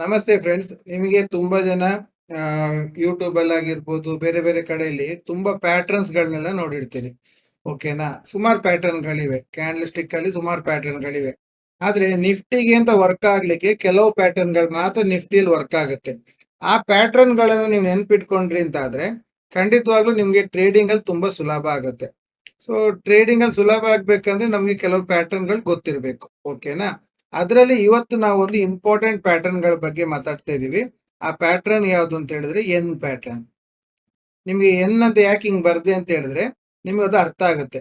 ನಮಸ್ತೆ ಫ್ರೆಂಡ್ಸ್ ನಿಮಗೆ ತುಂಬಾ ಜನ ಯೂಟ್ಯೂಬ್ ಅಲ್ಲಿ ಆಗಿರ್ಬೋದು, ಬೇರೆ ಬೇರೆ ಕಡೆಯಲ್ಲಿ ತುಂಬಾ ಪ್ಯಾಟರ್ನ್ಸ್ ಗಳನ್ನೆಲ್ಲ ನೋಡಿರ್ತೀರಿ. ಓಕೆನಾ ಸುಮಾರು ಪ್ಯಾಟರ್ನ್ ಗಳಿವೆ. ಕ್ಯಾಂಡಲ್ ಸ್ಟಿಕ್ ಅಲ್ಲಿ ಸುಮಾರು ಪ್ಯಾಟರ್ನ್ ಗಳಿವೆ. ಆದ್ರೆ ನಿಫ್ಟಿಗೆ ಅಂತ ವರ್ಕ್ ಆಗ್ಲಿಕ್ಕೆ ಕೆಲವು ಪ್ಯಾಟರ್ನ್ಗಳು ಮಾತ್ರ ನಿಫ್ಟಿಯಲ್ಲಿ ವರ್ಕ್ ಆಗುತ್ತೆ. ಆ ಪ್ಯಾಟರ್ನ್ಗಳನ್ನು ನೀವು ನೆನ್ಪಿಟ್ಕೊಂಡ್ರಿ ಅಂತ ಆದ್ರೆ ಖಂಡಿತವಾಗ್ಲೂ ನಿಮ್ಗೆ ಟ್ರೇಡಿಂಗ್ ಅಲ್ಲಿ ತುಂಬಾ ಸುಲಭ ಆಗುತ್ತೆ. ಸೊ ಟ್ರೇಡಿಂಗ್ ಅಲ್ಲಿ ಸುಲಭ ಆಗ್ಬೇಕಂದ್ರೆ ನಮ್ಗೆ ಕೆಲವು ಪ್ಯಾಟರ್ನ್ಗಳು ಗೊತ್ತಿರ್ಬೇಕು. ಓಕೆನಾ ಅದರಲ್ಲಿ ಇವತ್ತು ನಾವು ಒಂದು ಇಂಪಾರ್ಟೆಂಟ್ ಪ್ಯಾಟರ್ನ್ಗಳ ಬಗ್ಗೆ ಮಾತಾಡ್ತಾ ಇದೀವಿ. ಆ ಪ್ಯಾಟರ್ನ್ ಯಾವುದು ಅಂತ ಹೇಳಿದ್ರೆ ಎನ್ ಪ್ಯಾಟರ್ನ್ ನಿಮಗೆ ಎನ್ ಅಂತ ಯಾಕೆ ಹಿಂಗೆ ಬರ್ದೆ ಅಂತ ಹೇಳಿದ್ರೆ ನಿಮ್ಗೆ ಅದು ಅರ್ಥ ಆಗುತ್ತೆ.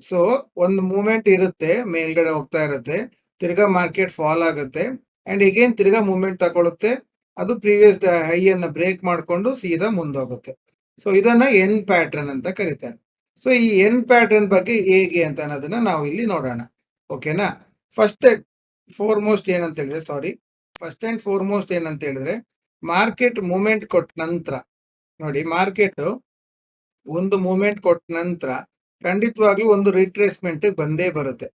ಸೊ ಒಂದು ಮೂಮೆಂಟ್ ಇರುತ್ತೆ, ಮೇಲ್ಗಡೆ ಹೋಗ್ತಾ ಇರುತ್ತೆ, ತಿರ್ಗಾ ಮಾರ್ಕೆಟ್ ಫಾಲ್ ಆಗುತ್ತೆ ಅಂಡ್ ಎಗೇನ್ ತಿರ್ಗಾ ಮೂಮೆಂಟ್ ತಗೊಳುತ್ತೆ, ಅದು ಪ್ರೀವಿಯಸ್ ಹೈ ಅನ್ನ ಬ್ರೇಕ್ ಮಾಡ್ಕೊಂಡು ಸೀದಾ ಮುಂದೋಗುತ್ತೆ. ಸೊ ಇದನ್ನ ಎನ್ ಪ್ಯಾಟರ್ನ್ ಅಂತ ಕರೀತಾರೆ. ಸೊ ಈ ಎನ್ ಪ್ಯಾಟರ್ನ್ ಬಗ್ಗೆ ಹೇಗೆ ಅಂತ ಅನ್ನೋದನ್ನ ನಾವು ಇಲ್ಲಿ ನೋಡೋಣ ಓಕೆನಾ ಫಸ್ಟ್ ಫೋರ್ಮೋಸ್ಟ್ ಏನಂತ ಹೇಳಿದ್ರೆ ಸಾರಿ ಫಸ್ಟ್ ಅಂಡ್ ಫೋರ್ಮೋಸ್ಟ್ ಏನಂತ ಹೇಳಿದ್ರೆ ಮಾರ್ಕೆಟ್ ಮೂಮೆಂಟ್ ಕೊಟ್ಟ ನಂತರ, ನೋಡಿ ಮಾರ್ಕೆಟ್ ಒಂದು ಮೂಮೆಂಟ್ ಕೊಟ್ಟ ನಂತರ ಖಂಡಿತವಾಗ್ಲೂ ಒಂದು ರಿಟ್ರೇಸ್ಮೆಂಟ್ ಬಂದೇ ಬರುತ್ತೆ.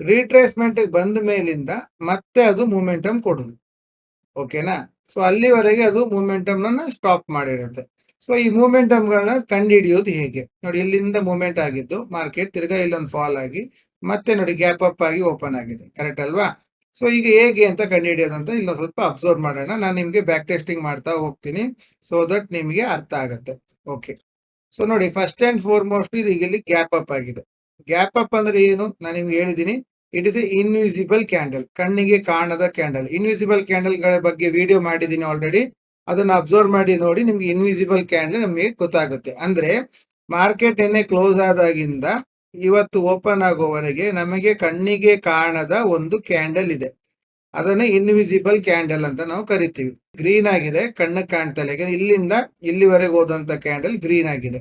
ರಿಟ್ರೇಸ್ಮೆಂಟ್ ಬಂದ ಮೇಲಿಂದ ಮತ್ತೆ ಅದು ಮೂಮೆಂಟಮ್ ಕೊಡುದು. ಓಕೆನಾ ಸೊ ಅಲ್ಲಿವರೆಗೆ ಅದು ಮೂಮೆಂಟಮ್ನ ಸ್ಟಾಪ್ ಮಾಡಿರುತ್ತೆ. ಸೊ ಈ ಮೂಮೆಂಟಮ್ಗಳನ್ನ ಕಂಡು ಹಿಡಿಯೋದು ಹೇಗೆ? ನೋಡಿ, ಇಲ್ಲಿಂದ ಮೂಮೆಂಟ್ ಆಗಿದ್ದು ಮಾರ್ಕೆಟ್ ತಿರ್ಗಾ ಇಲ್ಲೊಂದು ಫಾಲ್ ಆಗಿ ಮತ್ತೆ ನೋಡಿ ಗ್ಯಾಪ್ ಅಪ್ ಆಗಿ ಓಪನ್ ಆಗಿದೆ. ಕರೆಕ್ಟ್ ಅಲ್ವಾ? ಸೊ ಈಗ ಹೇಗೆ ಅಂತ ಕಂಡುಹಿಡಿಯೋದು ಅಂತ ಇಲ್ಲ ಸ್ವಲ್ಪ ಅಬ್ಸರ್ವ್ ಮಾಡೋಣ. ನಾನು ನಿಮಗೆ ಬ್ಯಾಕ್ ಟೆಸ್ಟಿಂಗ್ ಮಾಡ್ತಾ ಹೋಗ್ತೀನಿ ಸೊ ದಟ್ ನಿಮಗೆ ಅರ್ಥ ಆಗುತ್ತೆ. ಓಕೆ ಸೊ ನೋಡಿ ಫಸ್ಟ್ ಅಂಡ್ ಫೋರ್ಮೋಸ್ಟ್ ಇದು ಈಗ ಇಲ್ಲಿ ಗ್ಯಾಪ್ ಅಪ್ ಆಗಿದೆ. ಗ್ಯಾಪ್ ಅಪ್ ಅಂದ್ರೆ ಏನು? ನಾನು ನಿಮ್ಗೆ ಹೇಳಿದ್ದೀನಿ it is a invisible candle ಕಣ್ಣಿಗೆ ಕಾಣದ ಕ್ಯಾಂಡಲ್ ಇನ್ವಿಸಿಬಲ್ ಕ್ಯಾಂಡಲ್ಗಳ ಬಗ್ಗೆ ವಿಡಿಯೋ ಮಾಡಿದ್ದೀನಿ ಆಲ್ರೆಡಿ ಅದನ್ನು ಅಬ್ಸರ್ವ್ ಮಾಡಿ ನೋಡಿ ನಿಮ್ಗೆ ಇನ್ವಿಸಿಬಲ್ ಕ್ಯಾಂಡಲ್ ನಮಗೆ ಗೊತ್ತಾಗುತ್ತೆ. ಅಂದ್ರೆ ಮಾರ್ಕೆಟ್ ಏನೇ ಕ್ಲೋಸ್ ಆದಾಗಿಂದ ಇವತ್ತು ಓಪನ್ ಆಗೋವರೆಗೆ ನಮಗೆ ಕಣ್ಣಿಗೆ ಕಾಣದ ಒಂದು ಕ್ಯಾಂಡಲ್ ಇದೆ. ಅದನ್ನು ಇನ್ವಿಸಿಬಲ್ ಕ್ಯಾಂಡಲ್ ಅಂತ ನಾವು ಕರಿತೀವಿ. ಗ್ರೀನ್ ಆಗಿದೆ ಕಣ್ಣಿಗೆ ಕಾಣ್ತಾ ಇಲ್ಲ ಇಲ್ಲಿಂದ ಇಲ್ಲಿವರೆಗೆ ಹೋದಂತ ಕ್ಯಾಂಡಲ್ ಗ್ರೀನ್ ಆಗಿದೆ.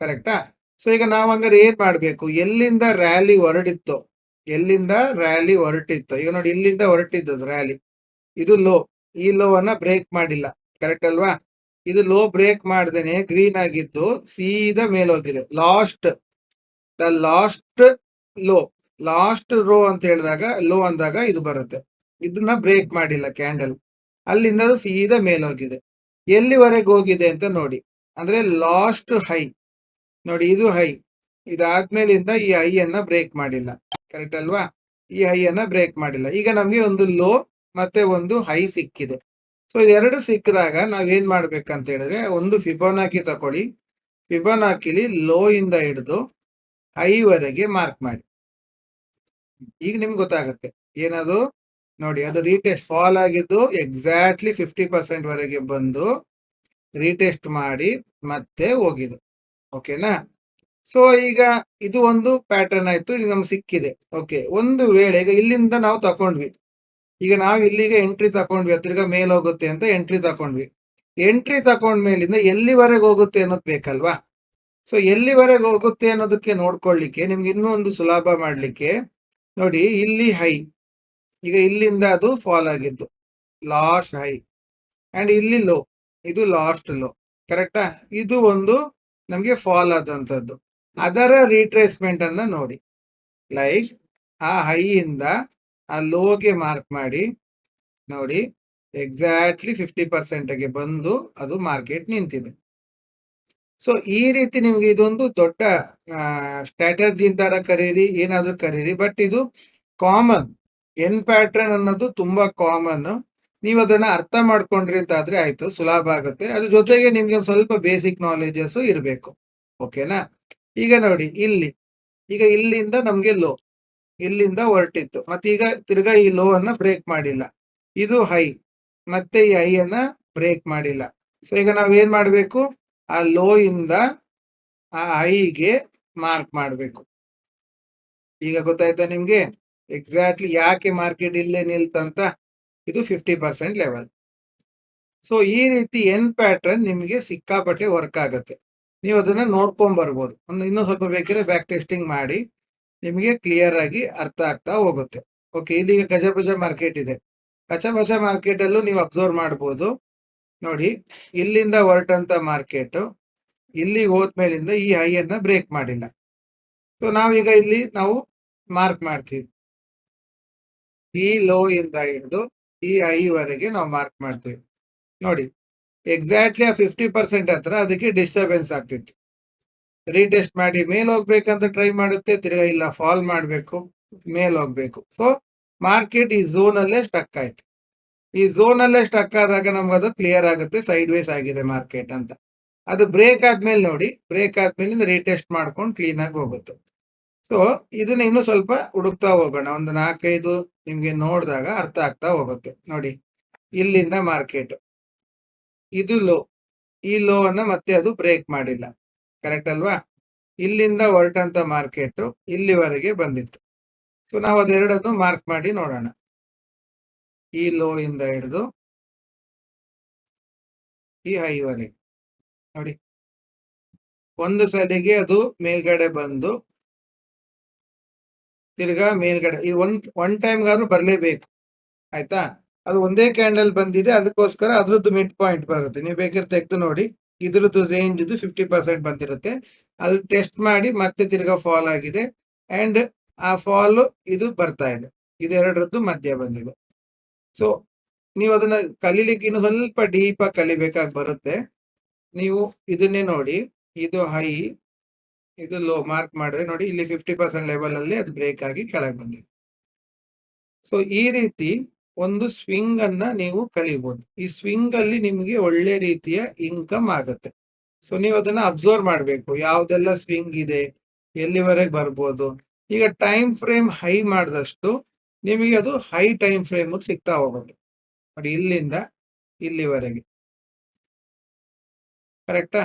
ಕರೆಕ್ಟಾ ಸೊ ಈಗ ನಾವು ಹಂಗಾರೆ ಏನ್ ಮಾಡ್ಬೇಕು? ಎಲ್ಲಿಂದ ರ್ಯಾಲಿ ಹೊರಟಿತ್ತು, ಎಲ್ಲಿಂದ ರ್ಯಾಲಿ ಹೊರಟಿತ್ತು, ಈಗ ನೋಡಿ ಇಲ್ಲಿಂದ ಹೊರಟಿದ್ದದು ರ್ಯಾಲಿ ಇದು ಲೋ ಈ ಲೋ ಅನ್ನ ಬ್ರೇಕ್ ಮಾಡಿಲ್ಲ. ಕರೆಕ್ಟ್ ಅಲ್ವಾ? ಇದು ಲೋ ಬ್ರೇಕ್ ಮಾಡ್ದೇನೆ ಗ್ರೀನ್ ಆಗಿದ್ದು ಸೀದಾ ಮೇಲೋಗಿದೆ last the last low last row ಅಂತ ಹೇಳಿದಾಗ ಲೋ ಅಂದಾಗ ಇದು ಬರುತ್ತೆ. ಇದನ್ನ ಬ್ರೇಕ್ ಮಾಡಿಲ್ಲ ಕ್ಯಾಂಡಲ್ ಅಲ್ಲಿಂದ ಅದು ಸೀದಾ ಮೇಲೋಗಿದೆ. ಎಲ್ಲಿವರೆಗೆ ಹೋಗಿದೆ ಅಂತ ನೋಡಿ. ಅಂದ್ರೆ ಲಾಸ್ಟ್ ಹೈ ನೋಡಿ, ಇದು ಹೈ ಇದಾದ್ಮೇಲಿಂದ ಈ ಹೈ ಅನ್ನ ಬ್ರೇಕ್ ಮಾಡಿಲ್ಲ. ಕರೆಕ್ಟ್ ಅಲ್ವಾ? ಈ ಹೈ ಅನ್ನ ಬ್ರೇಕ್ ಮಾಡಿಲ್ಲ. ಈಗ ನಮ್ಗೆ ಒಂದು ಲೋ ಮತ್ತೆ ಒಂದು ಹೈ ಸಿಕ್ಕಿದೆ. ಸೊ ಇದೆರಡು ಸಿಕ್ಕಿದಾಗ ನಾವೇನ್ ಮಾಡ್ಬೇಕಂತ ಹೇಳಿದ್ರೆ, ಒಂದು ಫಿಬೋನಾಕಿ ತಕೊಳ್ಳಿ. ಫಿಬೋನಾಕಿಲಿ ಲೋ ಇಂದ ಹಿಡಿದು ಹೈವರೆಗೆ ಮಾರ್ಕ್ ಮಾಡಿ. ಈಗ ನಿಮ್ಗೆ ಗೊತ್ತಾಗುತ್ತೆ. ಏನದು? ನೋಡಿ, ಅದು ರೀಟೆಸ್ಟ್ ಫಾಲ್ ಆಗಿದ್ದು ಎಕ್ಸಾಕ್ಟ್ಲಿ ಫಿಫ್ಟಿ ಪರ್ಸೆಂಟ್ ವರೆಗೆ ಬಂದು ರೀಟೆಸ್ಟ್ ಮಾಡಿ ಮತ್ತೆ ಹೋಗಿದೆ ಓಕೆನಾ ಸೊ ಈಗ ಇದು ಒಂದು ಪ್ಯಾಟರ್ನ್ ಆಯ್ತು ಈಗ ನಮ್ಗೆ ಸಿಕ್ಕಿದೆ. ಓಕೆ ಒಂದು ವೇಳೆ ಈಗ ಇಲ್ಲಿಂದ ನಾವು ತಕೊಂಡ್ವಿ. ಈಗ ನಾವು ಇಲ್ಲಿಗೆ ಎಂಟ್ರಿ ತಕೊಂಡ್ವಿ, ಹತ್ತಿರಗ ಮೇಲ್ ಹೋಗುತ್ತೆ ಅಂತ ಎಂಟ್ರಿ ತಕೊಂಡ್ವಿ. ಎಂಟ್ರಿ ತಕೊಂಡ್ ಮೇಲಿಂದ ಎಲ್ಲಿವರೆಗೆ ಹೋಗುತ್ತೆ ಅನ್ನೋದು ಬೇಕಲ್ವಾ? ಸೊ ಎಲ್ಲಿವರೆಗೆ ಹೋಗುತ್ತೆ ಅನ್ನೋದಕ್ಕೆ ನೋಡ್ಕೊಳ್ಳಿಕ್ಕೆ, ನಿಮ್ಗೆ ಇನ್ನೂ ಒಂದು ಸುಲಭ ಮಾಡ್ಲಿಕ್ಕೆ, ನೋಡಿ ಇಲ್ಲಿ ಹೈ ಈಗ ಇಲ್ಲಿಂದ ಅದು ಫಾಲ್ ಆಗಿದ್ದು ಲಾಸ್ಟ್ ಹೈ ಅಂಡ್ ಇಲ್ಲಿ ಲೋ ಇದು ಲಾಸ್ಟ್ ಲೋ ಕರೆಕ್ಟಾ ಇದು ಒಂದು ನಮಗೆ ಫಾಲ್ ಆದಂತದ್ದು ಅದರ ರೀಟ್ರೇಸ್ಮೆಂಟ್ ಅನ್ನ ನೋಡಿ ಲೈಕ್ ಆ ಹೈಯಿಂದ ಆ ಲೋಗೆ ಮಾರ್ಕ್ ಮಾಡಿ, ನೋಡಿ ಎಕ್ಸಾಕ್ಟ್ಲಿ ಫಿಫ್ಟಿ ಪರ್ಸೆಂಟ್ಗೆ ಬಂದು ಅದು ಮಾರ್ಕೆಟ್ ನಿಂತಿದೆ. ಸೊ ಈ ರೀತಿ ನಿಮ್ಗೆ ಇದೊಂದು ದೊಡ್ಡ ಸ್ಟ್ರಾಟಜಿ ತರ ಕರೀರಿ, ಏನಾದ್ರೂ ಕರೀರಿ. ಬಟ್ ಇದು ಕಾಮನ್ ಎನ್ ಪ್ಯಾಟ್ರನ್ ಅನ್ನೋದು ತುಂಬಾ ಕಾಮನ್ ನೀವು ಅದನ್ನ ಅರ್ಥ ಮಾಡ್ಕೊಂಡ್ರಿ ಅಂತ ಆದ್ರೆ ಆಯ್ತು, ಸುಲಭ ಆಗುತ್ತೆ. ಅದ್ರ ಜೊತೆಗೆ ನಿಮ್ಗೆ ಸ್ವಲ್ಪ ಬೇಸಿಕ್ ನಾಲೆಜಸ್ ಇರಬೇಕು. ಓಕೆನಾ ಈಗ ನೋಡಿ, ಇಲ್ಲಿ, ಈಗ ಇಲ್ಲಿಂದ ನಮ್ಗೆ ಲೋ ಇಲ್ಲಿಂದ ಹೊರಟಿತ್ತು. ಮತ್ತೆ ಈಗ ತಿರ್ಗಾ ಈ ಲೋ ಅನ್ನ ಬ್ರೇಕ್ ಮಾಡಿಲ್ಲ. ಇದು ಹೈ ಮತ್ತೆ ಈ ಹೈ ಅನ್ನ ಬ್ರೇಕ್ ಮಾಡಿಲ್ಲ. ಸೊ ಈಗ ನಾವ್ ಏನ್ ಮಾಡ್ಬೇಕು? ಆ ಲೋ ಇಂದ ಆ ಐಗೆ ಮಾರ್ಕ್ ಮಾಡಬೇಕು. ಈಗ ಗೊತ್ತಾಯ್ತಾ ನಿಮ್ಗೆ? ಎಕ್ಸಾಕ್ಟ್ಲಿ ಯಾಕೆ ಮಾರ್ಕೆಟ್ ಇಲ್ಲೇ ನಿಲ್ತಂತ ಇದು ಫಿಫ್ಟಿ ಪರ್ಸೆಂಟ್ ಲೆವೆಲ್ ಸೊ ಈ ರೀತಿ ಎನ್ ಪ್ಯಾಟರ್ನ್ ನಿಮಗೆ ಸಿಕ್ಕಾಪಟ್ಟೆ ವರ್ಕ್ ಆಗುತ್ತೆ. ನೀವು ಅದನ್ನ ನೋಡ್ಕೊಂಡ್ ಬರ್ಬೋದು ಒಂದು ಇನ್ನೂ ಸ್ವಲ್ಪ ಬೇಕಿದ್ರೆ ಬ್ಯಾಕ್ ಟೆಸ್ಟಿಂಗ್ ಮಾಡಿ ನಿಮಗೆ ಕ್ಲಿಯರ್ ಆಗಿ ಅರ್ಥ ಆಗ್ತಾ ಹೋಗುತ್ತೆ. ಓಕೆ ಇಲ್ಲಿ ಗಜಬಜ ಮಾರ್ಕೆಟ್ ಇದೆ. ಕಚಬಜ ಮಾರ್ಕೆಟ್ ಅಲ್ಲೂ ನೀವು ಅಬ್ಸರ್ವ್ ಮಾಡ್ಬೋದು. ನೋಡಿ, ಇಲ್ಲಿಂದ ಹೊರಟಂತ ಮಾರ್ಕೆಟ್, ಇಲ್ಲಿಗೆ ಹೋದ್ಮೇಲಿಂದ ಈ ಹೈ ಅನ್ನ ಬ್ರೇಕ್ ಮಾಡಿಲ್ಲ. ಸೊ ನಾವೀಗ ಇಲ್ಲಿ ನಾವು ಮಾರ್ಕ್ ಮಾಡ್ತೀವಿ. ಈ ಲೋ ಇಂದ ಹಿಡಿದು ಈ ಐ ವರೆಗೆ ನಾವು ಮಾರ್ಕ್ ಮಾಡ್ತೀವಿ. ನೋಡಿ ಎಕ್ಸಾಕ್ಟ್ಲಿ ಆ ಫಿಫ್ಟಿ ಪರ್ಸೆಂಟ್ ಹತ್ರ ಅದಕ್ಕೆ ಡಿಸ್ಟರ್ಬೆನ್ಸ್ ಆಗ್ತಿತ್ತು. ರೀಟೆಸ್ಟ್ ಮಾಡಿ ಮೇಲ್ ಹೋಗ್ಬೇಕಂತ ಟ್ರೈ ಮಾಡುತ್ತೆ, ತಿರ್ಗಾ ಇಲ್ಲ ಫಾಲ್ ಮಾಡಬೇಕು, ಮೇಲ್ ಹೋಗ್ಬೇಕು. ಸೊ ಮಾರ್ಕೆಟ್ ಈ ಝೋನ್ ಸ್ಟಕ್ ಆಯ್ತು. ಈ ಝೋನ್ ಅಲ್ಲೇ ಸ್ಟಕ್ ಆದಾಗ ನಮ್ಗೆ ಅದು ಕ್ಲಿಯರ್ ಆಗುತ್ತೆ ಸೈಡ್ ವೇಸ್ ಆಗಿದೆ ಮಾರ್ಕೆಟ್ ಅಂತ. ಅದು ಬ್ರೇಕ್ ಆದ್ಮೇಲೆ ನೋಡಿ ಬ್ರೇಕ್ ಆದ್ಮೇಲಿಂದ ರೀಟೆಸ್ಟ್ ಮಾಡ್ಕೊಂಡು ಕ್ಲೀನ್ ಆಗಿ ಹೋಗುತ್ತೆ. ಸೊ ಇದನ್ನ ಇನ್ನು ಸ್ವಲ್ಪ ಹುಡುಕ್ತಾ ಹೋಗೋಣ. ಒಂದು ನಾಲ್ಕೈದು ನಿಮ್ಗೆ ನೋಡಿದಾಗ ಅರ್ಥ ಆಗ್ತಾ ಹೋಗುತ್ತೆ. ನೋಡಿ, ಇಲ್ಲಿಂದ ಮಾರ್ಕೆಟ್ ಇದು ಲೋ ಈ ಲೋ ಅನ್ನ ಮತ್ತೆ ಅದು ಬ್ರೇಕ್ ಮಾಡಿಲ್ಲ. ಕರೆಕ್ಟ್ ಅಲ್ವಾ? ಇಲ್ಲಿಂದ ಹೊರಟಂತ ಮಾರ್ಕೆಟ್ ಇಲ್ಲಿವರೆಗೆ ಬಂದಿತ್ತು. ಸೊ ನಾವು ಅದೆರಡನ್ನು ಮಾರ್ಕ್ ಮಾಡಿ ನೋಡೋಣ. ಈ ಲೋ ಇಂದ ಹಿಡಿದು ಈ ಹೈವರೆಗೆ ನೋಡಿ. ಒಂದು ಸಲಿಗೆ ಅದು ಮೇಲ್ಗಡೆ ಬಂದು ತಿರ್ಗಾ ಮೇಲ್ಗಡೆ ಈ ಒಂದ್, ಒನ್ ಟೈಮ್ಗಾದ್ರೂ ಬರಲೇಬೇಕು. ಆಯ್ತಾ? ಅದು ಒಂದೇ ಕ್ಯಾಂಡಲ್ ಬಂದಿದೆ, ಅದಕ್ಕೋಸ್ಕರ ಅದ್ರದ್ದು ಮಿಡ್ ಪಾಯಿಂಟ್ ಬರುತ್ತೆ. ನೀವು ಬೇಕಾದ್ರೆ ತೆಗೆದು ನೋಡಿ. ಇದ್ರದ್ದು ರೇಂಜ್ ಫಿಫ್ಟಿ ಪರ್ಸೆಂಟ್ ಬಂದಿರುತ್ತೆ. ಅಲ್ಲಿ ಟೆಸ್ಟ್ ಮಾಡಿ ಮತ್ತೆ ತಿರ್ಗಾ ಫಾಲ್ ಆಗಿದೆ. ಅಂಡ್ ಆ ಫಾಲ್ ಇದು ಬರ್ತಾ ಇದೆ. ಇದೆರಡರದ್ದು ಮಧ್ಯ ಬಂದಿದೆ. ಸೊ ನೀವು ಅದನ್ನ ಕಲೀಲಿಕ್ಕೆ ಇನ್ನು ಸ್ವಲ್ಪ ಡೀಪ್ ಆಗಿ ಕಲಿಬೇಕಾಗಿ ಬರುತ್ತೆ. ನೀವು ಇದನ್ನೇ ನೋಡಿ, ಇದು ಹೈ ಇದು ಲೋ ಮಾರ್ಕ್ ಮಾಡಿದ್ರೆ ನೋಡಿ ಇಲ್ಲಿ ಫಿಫ್ಟಿ ಪರ್ಸೆಂಟ್ ಲೆವೆಲ್ ಅಲ್ಲಿ ಅದು ಬ್ರೇಕ್ ಆಗಿ ಕೆಳಗೆ ಬಂದಿದೆ. ಸೊ ಈ ರೀತಿ ಒಂದು ಸ್ವಿಂಗ್ ಅನ್ನ ನೀವು ಕಲಿಬಹುದು ಈ ಸ್ವಿಂಗ್ ಅಲ್ಲಿ ನಿಮಗೆ ಒಳ್ಳೆ ರೀತಿಯ ಇನ್ಕಮ್ ಆಗುತ್ತೆ. ಸೊ ನೀವು ಅದನ್ನ ಅಬ್ಸರ್ವ್ ಮಾಡಬೇಕು. ಯಾವ್ದೆಲ್ಲ ಸ್ವಿಂಗ್ ಇದೆ, ಎಲ್ಲಿವರೆಗೆ ಬರ್ಬೋದು? ಈಗ ಟೈಮ್ ಫ್ರೇಮ್ ಹೈ ಮಾಡಿದಷ್ಟು ನಿಮಗೆ ಅದು ಹೈ ಟೈಮ್ ಫ್ರೇಮ್ ಸಿಗ್ತಾ ಹೋಗುತ್ತೆ. ನೋಡಿ, ಇಲ್ಲಿಂದ ಇಲ್ಲಿವರೆಗೆ. ಕರೆಕ್ಟಾ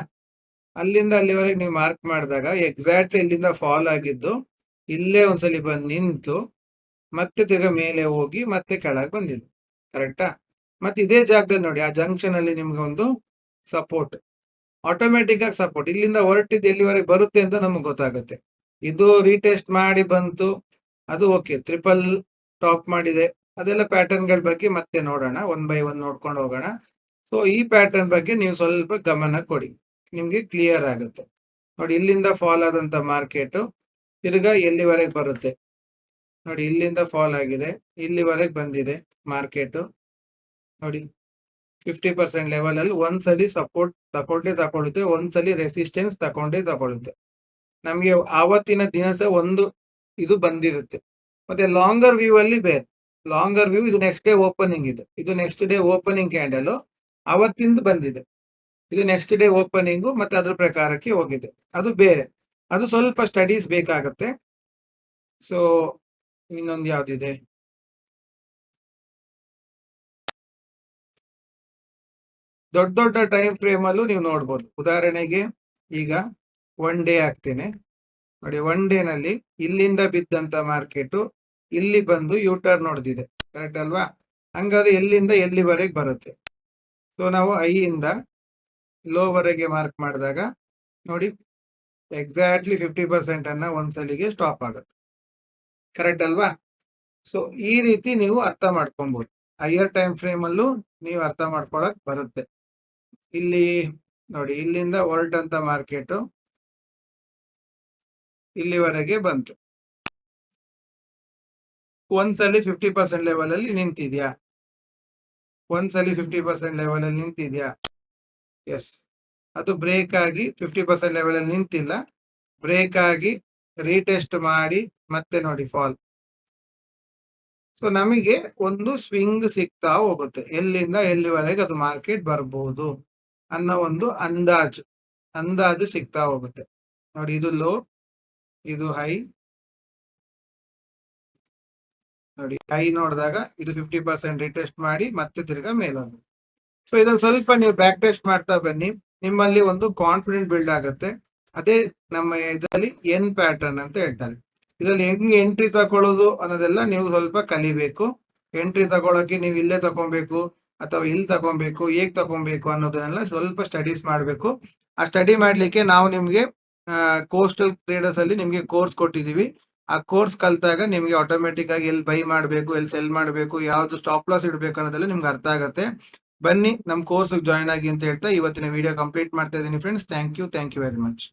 ಅಲ್ಲಿಂದ ಅಲ್ಲಿವರೆಗೆ ನೀವು ಮಾರ್ಕ್ ಮಾಡಿದಾಗ ಎಕ್ಸಾಕ್ಟ್ಲಿ ಇಲ್ಲಿಂದ ಫಾಲ್ ಆಗಿದ್ದು, ಇಲ್ಲೇ ಒಂದ್ಸಲಿ ಬಂದು ನಿಂತು, ಮತ್ತೆ ತಿರ್ಗ ಮೇಲೆ ಹೋಗಿ ಮತ್ತೆ ಕೆಳಗೆ ಬಂದಿದ್ದು. ಕರೆಕ್ಟಾ ಮತ್ತೆ ಇದೇ ಜಾಗದಲ್ಲಿ ನೋಡಿ, ಆ ಜಂಕ್ಷನ್ ಅಲ್ಲಿ ನಿಮ್ಗೆ ಒಂದು ಸಪೋರ್ಟ್ ಆಟೋಮೆಟಿಕ್ ಆಗಿ ಸಪೋರ್ಟ್ ಇಲ್ಲಿಂದ ಹೊರಟಿದ್ದು ಎಲ್ಲಿವರೆಗೆ ಬರುತ್ತೆ ಅಂತ ನಮ್ಗೆ ಗೊತ್ತಾಗುತ್ತೆ. ಇದು ರೀಟೆಸ್ಟ್ ಮಾಡಿ ಬಂತು. ಅದು ಓಕೆ ಟ್ರಿಪಲ್ ಟಾಪ್ ಮಾಡಿದೆ. ಅದೆಲ್ಲ ಪ್ಯಾಟರ್ನ್ಗಳ ಬಗ್ಗೆ ಮತ್ತೆ ನೋಡೋಣ. ಒನ್ ಬೈ ಒನ್ ನೋಡ್ಕೊಂಡು ಹೋಗೋಣ. ಸೊ ಈ ಪ್ಯಾಟರ್ನ್ ಬಗ್ಗೆ ನೀವು ಸ್ವಲ್ಪ ಗಮನ ಕೊಡಿ. ನಿಮಗೆ ಕ್ಲಿಯರ್ ಆಗುತ್ತೆ. ನೋಡಿ, ಇಲ್ಲಿಂದ ಫಾಲ್ ಆದಂತ ಮಾರ್ಕೆಟ್ ತಿರ್ಗಾ ಎಲ್ಲಿವರೆಗೆ ಬರುತ್ತೆ? ನೋಡಿ, ಇಲ್ಲಿಂದ ಫಾಲ್ ಆಗಿದೆ. ಇಲ್ಲಿವರೆಗೆ ಬಂದಿದೆ ಮಾರ್ಕೆಟ್ ನೋಡಿ ಫಿಫ್ಟಿ ಪರ್ಸೆಂಟ್ ಲೆವೆಲ್ ಅಲ್ಲಿ ಒಂದ್ಸಲಿ ಸಪೋರ್ಟ್ ತಗೊಂಡೇ ತಗೊಳುತ್ತೆ ಒಂದ್ಸಲಿ ರೆಸಿಸ್ಟೆನ್ಸ್ ತಗೊಂಡೇ ತಗೊಳುತ್ತೆ ನಮಗೆ ಆವತ್ತಿನ ದಿನಸ ಒಂದು ಇದು ಬಂದಿರುತ್ತೆ. ಮತ್ತೆ ಲಾಂಗರ್ ವ್ಯೂ ಅಲ್ಲಿ ಬೇರೆ. ಲಾಂಗರ್ ವ್ಯೂ ಇದು ನೆಕ್ಸ್ಟ್ ಡೇ ಓಪನಿಂಗ್ ಇದು. ಇದು ನೆಕ್ಸ್ಟ್ ಡೇ ಓಪನಿಂಗ್ ಕ್ಯಾಂಡಲ್ ಅವತ್ತಿಂದ ಬಂದಿದೆ. ಇದು ನೆಕ್ಸ್ಟ್ ಡೇ ಓಪನಿಂಗು ಮತ್ತೆ ಅದ್ರ ಪ್ರಕಾರಕ್ಕೆ ಹೋಗಿದೆ. ಅದು ಬೇರೆ. ಅದು ಸ್ವಲ್ಪ ಸ್ಟಡೀಸ್ ಬೇಕಾಗತ್ತೆ. ಸೊ ಇನ್ನೊಂದು ಯಾವ್ದಿದೆ? ದೊಡ್ಡ ದೊಡ್ಡ ಟೈಮ್ ಫ್ರೇಮ್ ಅಲ್ಲೂ ನೀವು ನೋಡ್ಬೋದು. ಉದಾಹರಣೆಗೆ ಈಗ ಒನ್ ಡೇ ಆಗ್ತೇನೆ. ನೋಡಿ ಒನ್ ಡೇ ನಲ್ಲಿ ಇಲ್ಲಿಂದ ಬಿದ್ದಂತ ಮಾರ್ಕೆಟ್ ಇಲ್ಲಿ ಬಂದು ಯೂ ಟರ್ನ್ ಹೊಡೆದಿದೆ ಕರೆಕ್ಟ್ ಅಲ್ವಾ? ಹಂಗಾದ್ರೆ ಎಲ್ಲಿಂದ ಎಲ್ಲಿವರೆಗೆ ಬರುತ್ತೆ? ಸೊ ನಾವು ಐ ಇಂದ ಲೋವರೆಗೆ ಮಾರ್ಕ್ ಮಾಡಿದಾಗ ನೋಡಿ ಎಕ್ಸಾಕ್ಟ್ಲಿ ಫಿಫ್ಟಿ ಪರ್ಸೆಂಟ್ ಅನ್ನ ಒಂದ್ಸಲಿಗೆ ಸ್ಟಾಪ್ ಆಗುತ್ತೆ. ಕರೆಕ್ಟ್ ಅಲ್ವಾ? ಸೊ ಈ ರೀತಿ ನೀವು ಅರ್ಥ ಮಾಡ್ಕೊಬಹುದು ಹೈಯರ್ ಟೈಮ್ ಫ್ರೇಮ್ ಅಲ್ಲೂ ನೀವು ಅರ್ಥ ಮಾಡ್ಕೊಳಕ್ ಬರುತ್ತೆ. ಇಲ್ಲಿ ನೋಡಿ, ಇಲ್ಲಿಂದ ಹೊರಟಂತ ಮಾರ್ಕೆಟ್ ಇಲ್ಲಿವರೆಗೆ ಬಂತು. ಒಂದ್ಸಲಿ ಫಿಫ್ಟಿ ಪರ್ಸೆಂಟ್ ಲೆವೆಲ್ ಅಲ್ಲಿ ನಿಂತಿದ್ಯಾ? ಒಂದ್ಸಲಿ ಫಿಫ್ಟಿ ಪರ್ಸೆಂಟ್ ಲೆವೆಲ್ ಅಲ್ಲಿ ನಿಂತಿದ್ಯಾ? ಎಸ್ ಅದು ಬ್ರೇಕ್ ಆಗಿ ಫಿಫ್ಟಿ ಪರ್ಸೆಂಟ್ ಲೆವೆಲ್ ಅಲ್ಲಿ ನಿಂತಿಲ್ಲ. ಬ್ರೇಕ್ ಆಗಿ ರೀಟೆಸ್ಟ್ ಮಾಡಿ ಮತ್ತೆ ನೋಡಿ ಫಾಲ್ ಸೊ ನಮಗೆ ಒಂದು ಸ್ವಿಂಗ್ ಸಿಗ್ತಾ ಹೋಗುತ್ತೆ. ಎಲ್ಲಿಂದ ಎಲ್ಲಿವರೆಗೆ ಅದು ಮಾರ್ಕೆಟ್ ಬರ್ಬೋದು ಅನ್ನೋ ಒಂದು ಅಂದಾಜು. ಅಂದಾಜು ಸಿಗ್ತಾ ಹೋಗುತ್ತೆ. ನೋಡಿ, ಇದು ಲೋ ಇದು ಹೈ ನೋಡಿ ಐ ನೋಡಿದಾಗ ಇದು ಫಿಫ್ಟಿ ಪರ್ಸೆಂಟ್ ರಿಟೆಸ್ಟ್ ಮಾಡಿ ಮತ್ತೆ ತಿರ್ಗಾ ಮೇಲೊಂದು. ಸೊ ಇದೊಂದು ಸ್ವಲ್ಪ ನೀವು ಬ್ಯಾಕ್ ಟೆಸ್ಟ್ ಮಾಡ್ತಾ ಬನ್ನಿ. ನಿಮ್ಮಲ್ಲಿ ಒಂದು ಕಾನ್ಫಿಡೆಂಟ್ ಬಿಲ್ಡ್ ಆಗುತ್ತೆ. ಅದೇ ನಮ್ಮ ಇದರಲ್ಲಿ ಎನ್ ಪ್ಯಾಟರ್ನ್ ಅಂತ ಹೇಳ್ತಾರೆ. ಇದರಲ್ಲಿ ಹೆಂಗೆ ಎಂಟ್ರಿ ತಗೊಳ್ಳೋದು ಅನ್ನೋದೆಲ್ಲ ನೀವು ಸ್ವಲ್ಪ ಕಲಿಬೇಕು. ಎಂಟ್ರಿ ತಗೊಳಕ್ಕೆ ನೀವು ಇಲ್ಲೇ ತಗೊಬೇಕು ಅಥವಾ ಇಲ್ಲಿ ತಗೊಬೇಕು ಹೇಗ್ ತಗೊಬೇಕು ಅನ್ನೋದನ್ನೆಲ್ಲ ಸ್ವಲ್ಪ ಸ್ಟಡೀಸ್ ಮಾಡಬೇಕು. ಆ ಸ್ಟಡಿ ಮಾಡ್ಲಿಕ್ಕೆ ನಾವು ನಿಮ್ಗೆ ಕೋಸ್ಟಲ್ ಟ್ರೇಡರ್ಸ್ ಅಲ್ಲಿ ನಿಮ್ಗೆ ಕೋರ್ಸ್ ಕೊಟ್ಟಿದೀವಿ ಆ ಕೋರ್ಸ್ ಕಲ್ತಾಗ ನಿಮಗೆ ಆಟೋಮೆಟಿಕ್ ಆಗಿ ಎಲ್ಲಿ ಬೈ ಮಾಡಬೇಕು, ಎಲ್ಲಿ ಸೆಲ್ ಮಾಡಬೇಕು, ಯಾವ್ದು ಸ್ಟಾಪ್ ಲಾಸ್ ಇಡಬೇಕು ಅನ್ನೋದೆಲ್ಲ ನಿಮ್ಗೆ ಅರ್ಥ ಆಗುತ್ತೆ. ಬನ್ನಿ ನಮ್ಮ ಕೋರ್ಸ್ ಜಾಯ್ನ್ ಆಗಿ ಅಂತ ಹೇಳ್ತಾ ಇವತ್ತಿನ ವಿಡಿಯೋ ಕಂಪ್ಲೀಟ್ ಮಾಡ್ತಾ ಇದ್ದೀನಿ friends thank you thank you very much